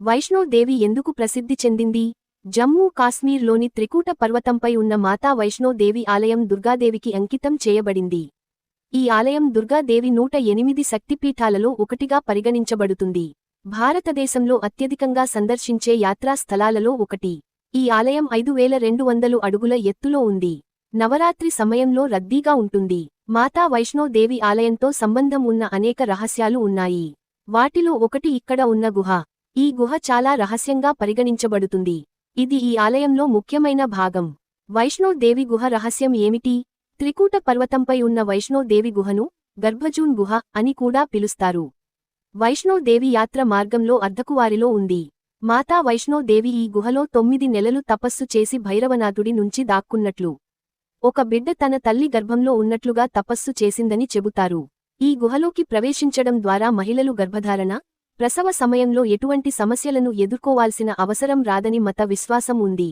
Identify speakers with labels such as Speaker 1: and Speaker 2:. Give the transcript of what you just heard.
Speaker 1: వైష్ణోదేవి ఎందుకు ప్రసిద్ధి చెందింది? జమ్మూ కాశ్మీర్లోని త్రికూట పర్వతంపై ఉన్న మాతా వైష్ణోదేవి ఆలయం దుర్గాదేవికి అంకితం చేయబడింది. ఈ ఆలయం దుర్గాదేవి నూట ఎనిమిది శక్తిపీఠాలలో ఒకటిగా పరిగణించబడుతుంది. భారతదేశంలో అత్యధికంగా సందర్శించే యాత్రా స్థలాలలో ఒకటి. ఈ ఆలయం ఐదు వేల రెండు వందలు అడుగుల ఎత్తులో ఉంది. నవరాత్రి సమయంలో రద్దీగా ఉంటుంది. మాతా వైష్ణోదేవి ఆలయంతో సంబంధం ఉన్న అనేక రహస్యాలు ఉన్నాయి. వాటిలో ఒకటి ఇక్కడ ఉన్న గుహ. ఈ గుహ చాలా రహస్యంగా పరిగణించబడుతుంది. ఇది ఈ ఆలయంలో ముఖ్యమైన భాగం. వైష్ణోదేవి గుహ రహస్యం ఏమిటి? త్రికూట పర్వతంపై ఉన్న వైష్ణోదేవి గుహను గర్భజూన్ గుహ అని కూడా పిలుస్తారు. వైష్ణోదేవి యాత్ర మార్గంలో అర్ధకువారిలో ఉంది. మాతా వైష్ణోదేవి ఈ గుహలో తొమ్మిది నెలలు తపస్సు చేసి భైరవనాథుడి నుంచి దాక్కున్నట్లు. ఒక బిడ్డ తన తల్లి గర్భంలో ఉన్నట్లుగా తపస్సు చేసిందని చెబుతారు. ఈ గుహలోకి ప్రవేశించడం ద్వారా మహిళలు గర్భధారణ ప్రసవ సమయంలో ఎటువంటి సమస్యలను ఎదుర్కోవాల్సిన అవసరం రాదని మత విశ్వాసం ఉంది.